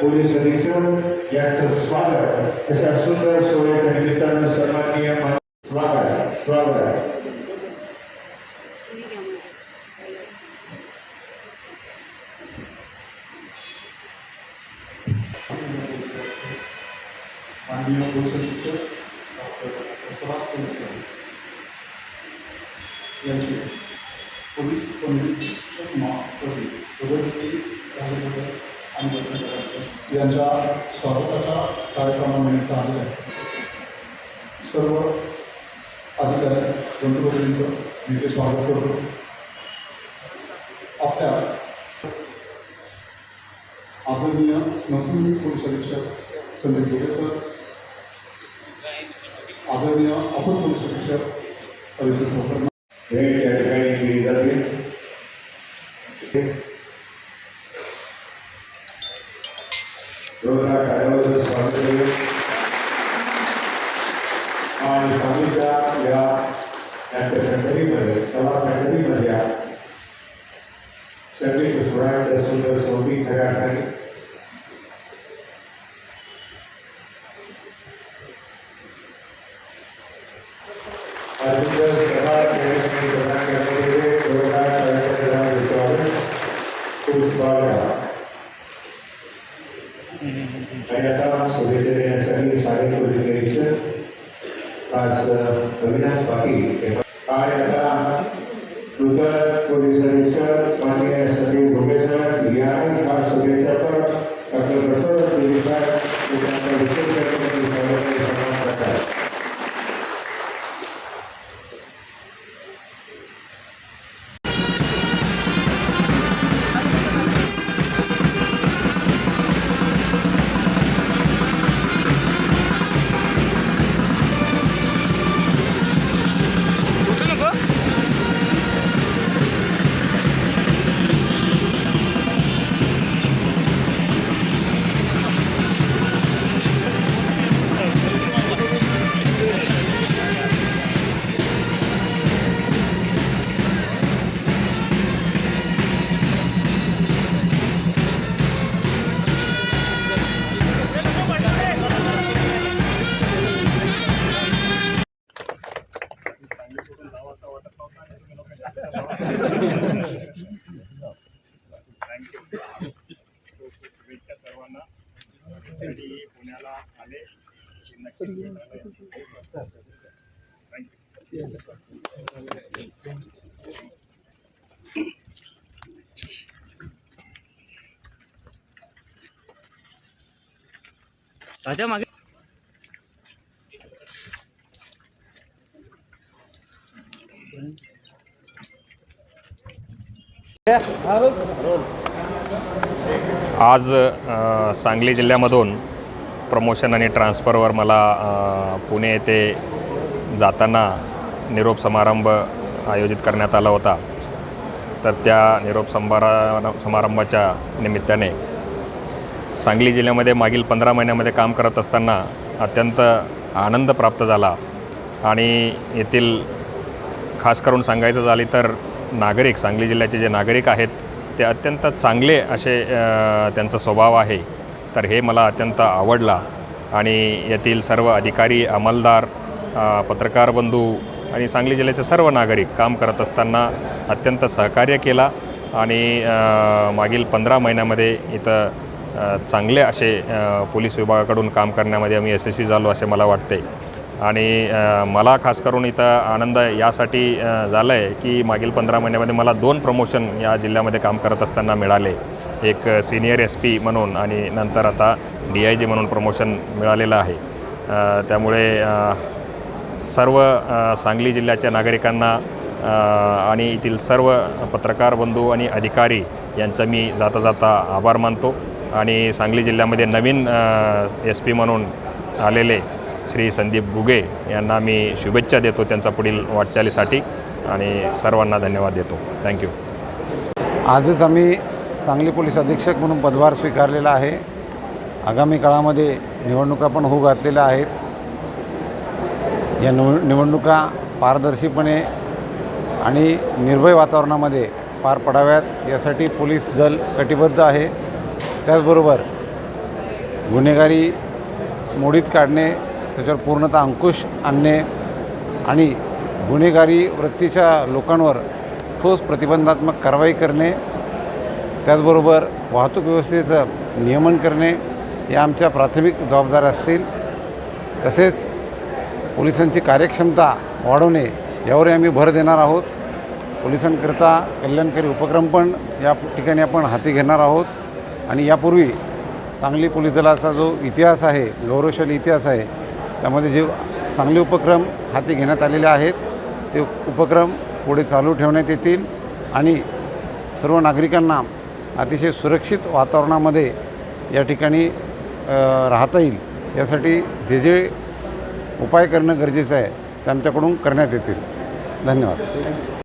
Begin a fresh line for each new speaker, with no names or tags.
Police अधीक्षक. यांचं स्वागत अशा सुंदर सोहळ्याच्या निमित्तानं सन्माननीय मा- स्वागत स्वागत
डॉक्टर सुभाष कुलकर्णी पोलीस आणि यांच्या स्वागताच्या कार्यक्रमानिमित्त आलेले सर्व अधिकारी बंधुभगिनींचं मी ते स्वागत करतो. आपल्या आदरणीय नवीन पोलीस अधीक्षक संदीप गोरे सर आदरणीय अपर पोलीस अधीक्षक हरिकृष्ण मोकर्मा
भेट या ठिकाणी केली जाते. जोरदार स्वागत करूया. आणि सांगलीच्या या फॅक्टरीमध्ये कला फॅक्टरीमध्ये संगीत सोहळ्याच्या सुंदर खऱ्या अर्थाने सुंदर सभा कार्यक्रम प्रदान करने के लिए जोरदार तालियों के साथ स्वागत सुस्वागत आणि आता शुभेच्छा देण्यासाठी शाळेत पोलीस निरीक्षक आज अविनाश पाटील आणि आता नूतन पोलीस अधीक्षक माननीय सचिव भोगेसर या खास शुभेच्छा डॉक्टर प्रसन्न
राजा मागे.
आज सांगली जिल्ह्यामधून प्रमोशन आणि ट्रान्सफरवर मला पुणे येथे जाताना निरोप समारंभ आयोजित करण्यात आला होता. तर त्या निरोप संभारा समारंभाच्या निमित्ताने सांगली जिल्ह्यामध्ये मागील पंधरा महिन्यामध्ये काम करत असताना अत्यंत आनंद प्राप्त झाला. आणि येथील खास करून सांगायचं झाले तर नागरिक सांगली जिल्ह्याचे जे नागरिक आहेत ते अत्यंत चांगले असे त्यांचा स्वभाव आहे. तर हे मला अत्यंत आवडला. आणि येथील सर्व अधिकारी अंमलदार पत्रकार बंधू आणि सांगली जिल्ह्याचे सर्व नागरिक काम करत असताना अत्यंत सहकार्य केला. आणि मागील पंधरा महिन्यामध्ये इथं चांगले असे पोलीस विभागाकडून काम करण्यामध्ये आम्ही यशस्वी झालो असे मला वाटते. आणि मला खास करून इथं आनंद यासाठी झाला आहे की मागील पंधरा महिन्यामध्ये मला दोन प्रमोशन या जिल्ह्यामध्ये काम करत असताना मिळाले. एक सिनियर एस पी म्हणून आणि नंतर आता डी आय जी म्हणून प्रमोशन मिळालेलं आहे. त्यामुळे सर्व सांगली जिल्ह्याच्या नागरिकांना आणि येथील सर्व पत्रकार बंधू आणि अधिकारी यांचा मी जाता जाता आभार मानतो. आणि सांगली जिल्ह्यामध्ये नवीन एस पी म्हणून आलेले श्री संदीप गुगे यांना मी शुभेच्छा देतो त्यांचा पुढील वाटचालीसाठी. आणि सर्वांना धन्यवाद देतो. थँक्यू
आजच आम्ही सांगली पोलीस अधीक्षक म्हणून पदभार स्वीकारलेला आहे. आगामी काळामध्ये निवडणुका पण होऊ घातलेल्या आहेत. या निव निवडणुका पारदर्शीपणे आणि निर्भय वातावरणामध्ये पार पडाव्यात यासाठी पोलीस दल कटिबद्ध आहे. त्याचबरोबर गुन्हेगारी मोडीत काढणे त्याच्यावर पूर्णतः अंकुश आणणे आणि गुन्हेगारी वृत्तीच्या लोकांवर ठोस प्रतिबंधात्मक कारवाई करणे त्याचबरोबर वाहतूक व्यवस्थेचं नियमन करणे या आमच्या प्राथमिक जबाबदाऱ्या असतील. तसेच पोलिसांची कार्यक्षमता वाढवणे यावरही आम्ही भर देणार आहोत. पोलिसांकरिता कल्याणकारी उपक्रम पण या ठिकाणी आपण हाती घेणार आहोत. आणि यापूर्वी सांगली पोलीस दलाचा जो इतिहास आहे गौरवशाली इतिहास आहे त्यामध्ये जे चांगले उपक्रम हाती घेण्यात आलेले आहेत ते उपक्रम पुढे चालू ठेवण्यात येतील. आणि सर्व नागरिकांना अतिशय सुरक्षित वातावरणामध्ये या ठिकाणी राहता येईल. यासाठी जे जे उपाय करणं गरजेचं आहे ते आमच्याकडून करण्यात येतील. धन्यवाद.